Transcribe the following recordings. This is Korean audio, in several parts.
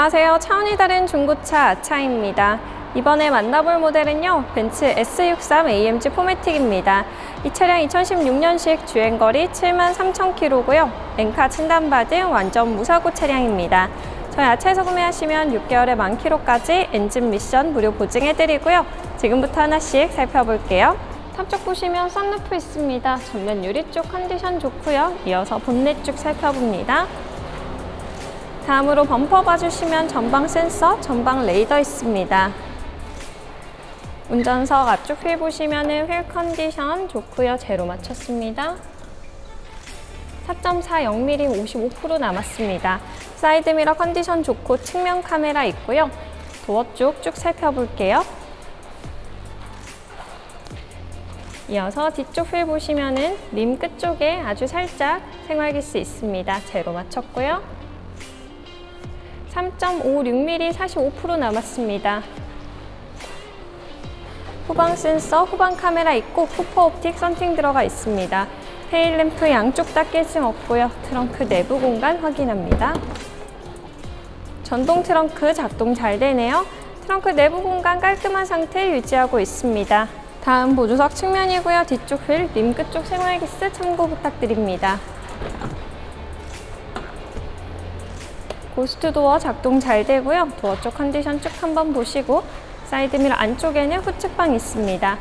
안녕하세요. 차원이 다른 중고차 아차입니다. 이번에 만나볼 모델은요, 벤츠 S63 AMG 포매틱입니다. 이 차량 2016년식 주행거리 73,000km고요. 엔카 진단받은 완전 무사고 차량입니다. 저희 아차에서 구매하시면 6개월의 만 킬로까지 엔진 미션 무료 보증해드리고요. 지금부터 하나씩 살펴볼게요. 탑쪽 보시면 썬루프 있습니다. 전면 유리 쪽 컨디션 좋고요. 이어서 본넷 쪽 살펴봅니다. 다음으로 범퍼 봐주시면 전방 센서, 전방 레이더 있습니다. 운전석 앞쪽 휠 보시면 은 휠 컨디션 좋고요. 제로 맞췄습니다. 4.40mm 55% 남았습니다. 사이드 미러 컨디션 좋고 측면 카메라 있고요. 도어 쪽 쭉 살펴볼게요. 이어서 뒤쪽 휠 보시면은 림 끝쪽에 아주 살짝 생활기스 있습니다. 제로 맞췄고요. 3.56mm 45% 남았습니다. 후방 센서, 후방 카메라 있고 푸퍼 옵틱 썬팅 들어가 있습니다. 테일 램프 양쪽 다 깨짐 없고요. 트렁크 내부 공간 확인합니다. 전동 트렁크 작동 잘 되네요. 트렁크 내부 공간 깔끔한 상태 유지하고 있습니다. 다음 보조석 측면이고요. 뒤쪽 휠, 림 끝쪽 생활기스 참고 부탁드립니다. 고스트 도어 작동 잘 되고요. 도어 쪽 컨디션 쭉 한번 보시고 사이드미러 안쪽에는 후측방 있습니다.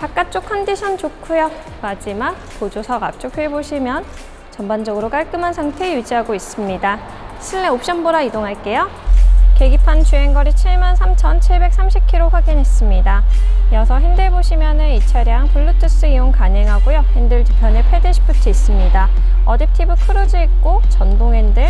바깥쪽 컨디션 좋고요. 마지막 보조석 앞쪽 휠 보시면 전반적으로 깔끔한 상태 유지하고 있습니다. 실내 옵션 보라 이동할게요. 계기판 주행거리 73,730km 확인했습니다. 이어서 핸들 보시면은 이 차량 블루투스 이용 가능하고요. 핸들 뒤편 에 패드 시프트 있습니다. 어댑티브 크루즈 있고 전동 핸들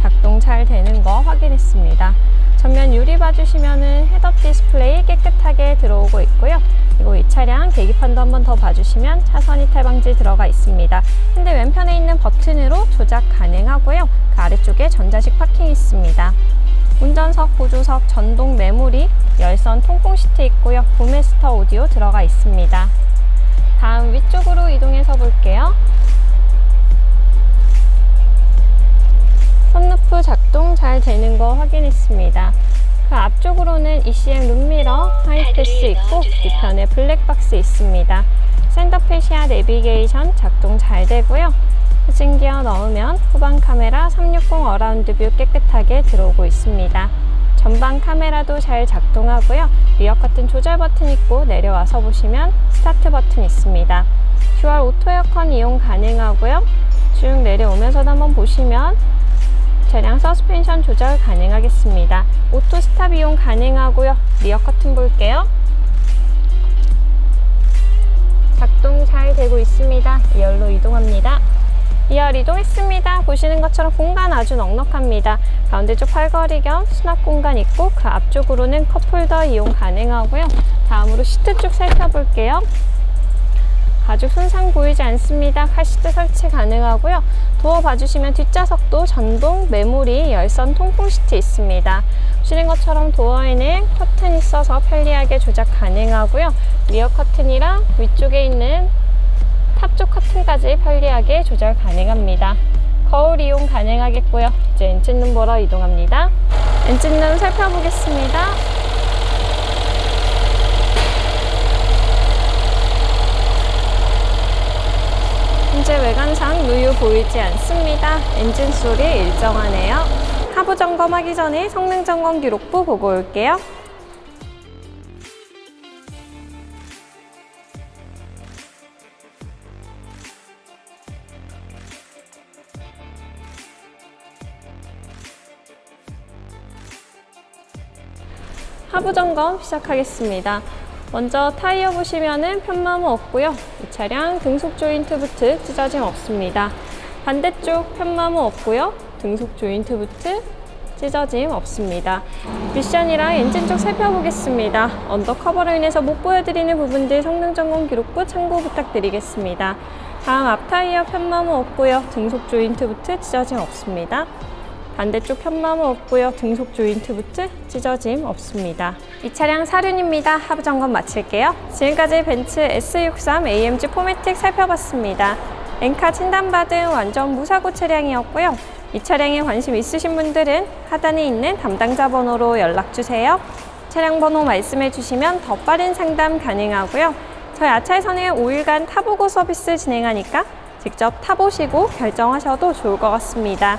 작동 잘 되는 거 확인했습니다. 전면 유리 봐주시면은 헤드업 디스플레이 깨끗하게 들어오고 있고요. 그리고 이 차량 계기판도 한 번 더 봐주시면 차선 이탈 방지 들어가 있습니다. 핸들 왼편에 있는 버튼으로 조작 가능하고요. 그 아래쪽에 전자식 파킹 있습니다. 운전석, 보조석, 전동 메모리, 열선 통풍 시트 있고요. 보메스터 오디오 들어가 있습니다. 다음 위쪽으로 이동해서 볼게요. 선루프 작동 잘 되는 거 확인했습니다. 그 앞쪽으로는 ECM 룸미러, 하이패스 있고 뒤편에 블랙박스 있습니다. 센터페시아 내비게이션 작동 잘 되고요. 후진기어 넣으면 후방 카메라 360 어라운드 뷰 깨끗하게 들어오고 있습니다. 전방 카메라도 잘 작동하고요. 리어 커튼 조절 버튼 있고 내려와서 보시면 스타트 버튼 있습니다. 듀얼 오토 에어컨 이용 가능하고요. 쭉 내려오면서도 한번 보시면 차량 서스펜션 조절 가능하겠습니다. 오토 스탑 이용 가능하고요. 리어 커튼 볼게요. 작동 잘 되고 있습니다. 2열로 이동합니다. 2열 이동했습니다. 보시는 것처럼 공간 아주 넉넉합니다. 가운데 쪽 팔걸이 겸 수납 공간 있고 그 앞쪽으로는 컵홀더 이용 가능하고요. 다음으로 시트 쪽 살펴볼게요. 가죽 손상 보이지 않습니다. 카시트 설치 가능하고요. 도어 봐주시면 뒷좌석도 전동 메모리 열선 통풍 시트 있습니다. 보시는 것처럼 도어에는 커튼 있어서 편리하게 조작 가능하고요. 리어 커튼이랑 위쪽에 있는 탑쪽 커튼까지 편리하게 조절 가능합니다. 거울 이용 가능하겠고요. 이제 엔진룸 보러 이동합니다. 엔진룸 살펴보겠습니다. 현재 외관상 누유 보이지 않습니다. 엔진 소리 일정하네요. 하부 점검하기 전에 성능 점검 기록부 보고 올게요. 하부 점검 시작하겠습니다. 먼저 타이어 보시면은 편마모 없고요. 이 차량 등속 조인트 부트 찢어짐 없습니다. 반대쪽 편마모 없고요. 등속 조인트 부트 찢어짐 없습니다. 미션이랑 엔진 쪽 살펴보겠습니다. 언더 커버로 인해서 못 보여드리는 부분들 성능 점검 기록부 참고 부탁드리겠습니다. 다음 앞 타이어 편마모 없고요. 등속 조인트 부트 찢어짐 없습니다. 반대쪽 편마모 없고요. 등속 조인트 부트 찢어짐 없습니다. 이 차량 사륜입니다. 하부 점검 마칠게요. 지금까지 벤츠 S63 AMG 포매틱 살펴봤습니다. 엔카 진단받은 완전 무사고 차량이었고요. 이 차량에 관심 있으신 분들은 하단에 있는 담당자 번호로 연락 주세요. 차량 번호 말씀해 주시면 더 빠른 상담 가능하고요. 저희 아차에서는 5일간 타보고 서비스 진행하니까 직접 타보시고 결정하셔도 좋을 것 같습니다.